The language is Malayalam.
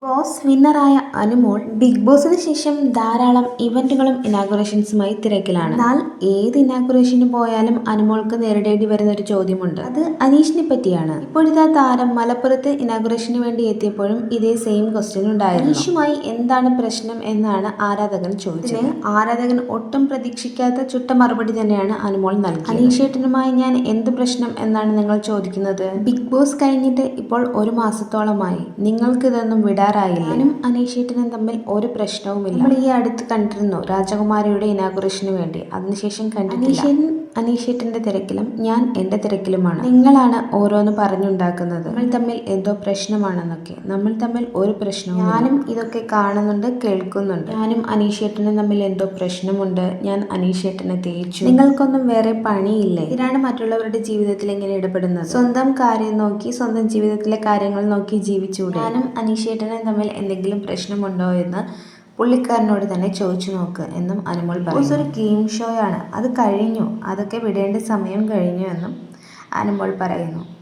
Well, ബോസ് വിന്നറായ അനുമോൾ ബിഗ് ബോസിന് ശേഷം ധാരാളം ഇവന്റുകളും ഇനാഗുറേഷൻസുമായി തിരക്കിലാണ്. എന്നാൽ ഏത് ഇനാഗുറേഷന് പോയാലും അനുമോൾക്ക് നേരിടേണ്ടി വരുന്ന ഒരു ചോദ്യമുണ്ട്. അത് അനീഷിനെ പറ്റിയാണ്. ഇപ്പോഴിതാ താരം മലപ്പുറത്ത് ഇനാഗുറേഷന് വേണ്ടി എത്തിയപ്പോഴും ഇതേ സെയിം ക്വസ്റ്റ്യൻ ഉണ്ടായിരുന്നു. അനീഷുമായി എന്താണ് പ്രശ്നം എന്നാണ് ആരാധകൻ ചോദിച്ചത്. ആരാധകൻ ഒട്ടും പ്രതീക്ഷിക്കാത്ത ചുട്ട മറുപടി തന്നെയാണ് അനുമോൾ നൽകിയത്. അനീഷേട്ടനുമായി ഞാൻ എന്ത് പ്രശ്നം എന്നാണ് നിങ്ങൾ ചോദിക്കുന്നത്? ബിഗ് ബോസ് കഴിഞ്ഞിട്ട് ഇപ്പോൾ ഒരു മാസത്തോളമായി. നിങ്ങൾക്ക് ഇതൊന്നും വിടാറായില്ല ഞാനും അനീഷേട്ടനും തമ്മിൽ ഒരു പ്രശ്നവുമില്ല. നമ്മൾ ഈ അടുത്ത് കണ്ടിരുന്നു രാജകുമാരിയുടെ ഇനാഗുറേഷന് വേണ്ടി. അതിനുശേഷം കണ്ടിട്ടില്ല. അനീഷേട്ടന്റെ തിരക്കിലും ഞാൻ എന്റെ തിരക്കിലുമാണ്. നിങ്ങളാണ് ഓരോന്ന് പറഞ്ഞുണ്ടാക്കുന്നത്. നമ്മൾ തമ്മിൽ എന്തോ പ്രശ്നമാണെന്നൊക്കെ. നമ്മൾ തമ്മിൽ ഒരു പ്രശ്നവും ഞാനും ഇതൊക്കെ കാണുന്നുണ്ട് കേൾക്കുന്നുണ്ട്. ഞാനും അനീഷേട്ടനും തമ്മിൽ എന്തോ പ്രശ്നമുണ്ട്. ഞാൻ അനീഷേട്ടനെ തേച്ചു. നിങ്ങൾക്കൊന്നും വേറെ പണിയില്ലേ? ഇതിനാണ് മറ്റുള്ളവരുടെ ജീവിതത്തിൽ എങ്ങനെ ഇടപെടുന്നത്? സ്വന്തം കാര്യം നോക്കി സ്വന്തം ജീവിതത്തിലെ കാര്യങ്ങൾ നോക്കി ജീവിച്ചു ഞാനും അനീഷേട്ടനെ തമ്മിൽ എന്തെങ്കിലും പ്രശ്നമുണ്ടോ എന്ന് പുള്ളിക്കാരനോട് തന്നെ ചോദിച്ചു നോക്ക് എന്നും അനുമോൾ പറഞ്ഞു ഒരു ഗെയിം ഷോയാണ്. അത് കഴിഞ്ഞു. അതൊക്കെ വിടേണ്ട സമയം കഴിഞ്ഞു എന്നും അനുമോൾ പറയുന്നു.